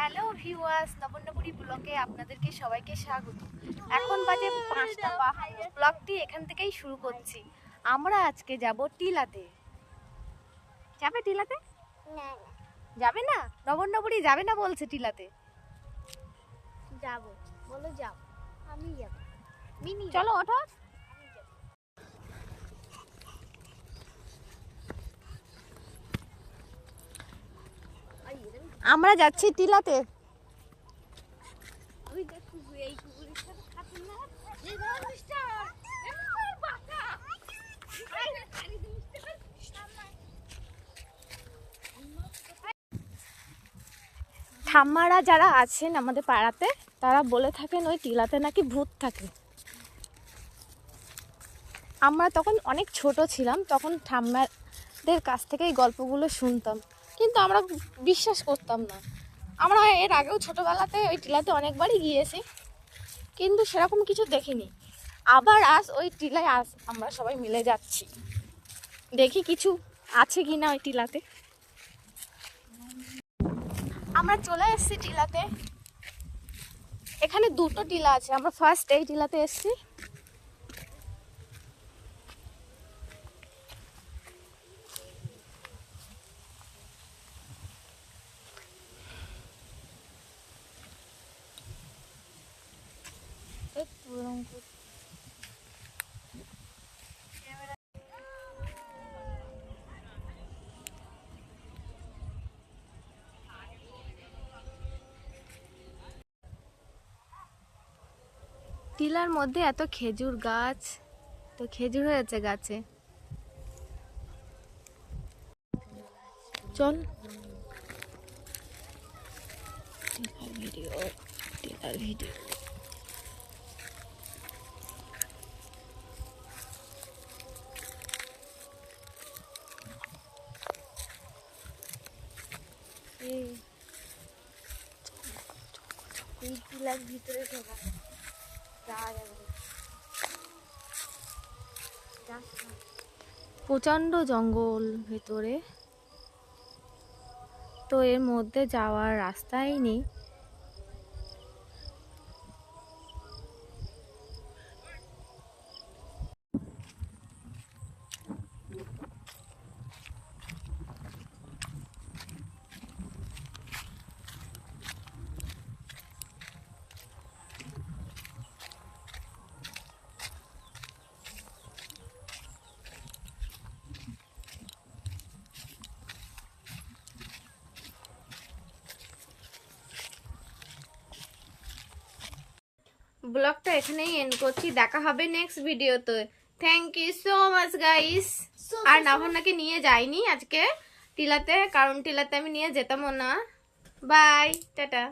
Hello viewers নবন্নপুরি ব্লগে আপনাদেরকে সবাইকে স্বাগত। এখন বাজে পাঁচটা। ব্লগটি এখান থেকেই শুরু করছি। আমরা আজকে যাব টিলাতে। যাবে টিলাতে? যাবে না? নবন্নপুরি যাবে না বলছে টিলাতে? যাব। বলো যাও। আমি যাব। মিনি চলো ওঠো আমরা যাচ্ছি টিলাতে আমি দেখো এই কুকুরের সাথে খাতে না এই ধর মিস্টার যাচ্ছি টিলাতে। ঠাম্মারা যারা আছেন আমাদের পাড়াতে তারা বলে থাকেন ওই টিলাতে নাকি ভূত থাকে। আমরা তখন অনেক ছোট ছিলাম তখন ঠাম্মাদের কাছ থেকে এই গল্পগুলো শুনতাম। কিন্তু আমরা বিশ্বাস করতাম না। আমরা এর আগেও ছোটোবেলাতে ওই টিলাতে অনেকবারই গিয়েছি, কিন্তু সেরকম কিছু দেখিনি। আবার আজ ওই টিলায় আজ আমরা সবাই মিলে যাচ্ছি। দেখি কিছু আছে কি না ওই টিলাতে। আমরা চলে এসেছি টিলাতে। এখানে দুটো টিলা আছে। আমরা ফার্স্ট এই টিলাতে এসেছি। টিলার মধ্যে এত খেজুর গাছ তো খেজুর হয়েছে গাছে। চল। টিলার ভিডিও টিলার ভিডিও। এই ভিতরে। প্রচণ্ড জঙ্গল ভেতরে। তো এর মধ্যে যাওয়ার রাস্তাই নেই। ব্লগটা এখানেই এন্ড করছি। দেখা হবে নেক্সট ভিডিওতে thank you so much guys আর নাভান্নাকে নিয়ে যাইনি আজকে। টিলাতে কারণ টিলাতে আমি নিয়ে যেতামও না। By tata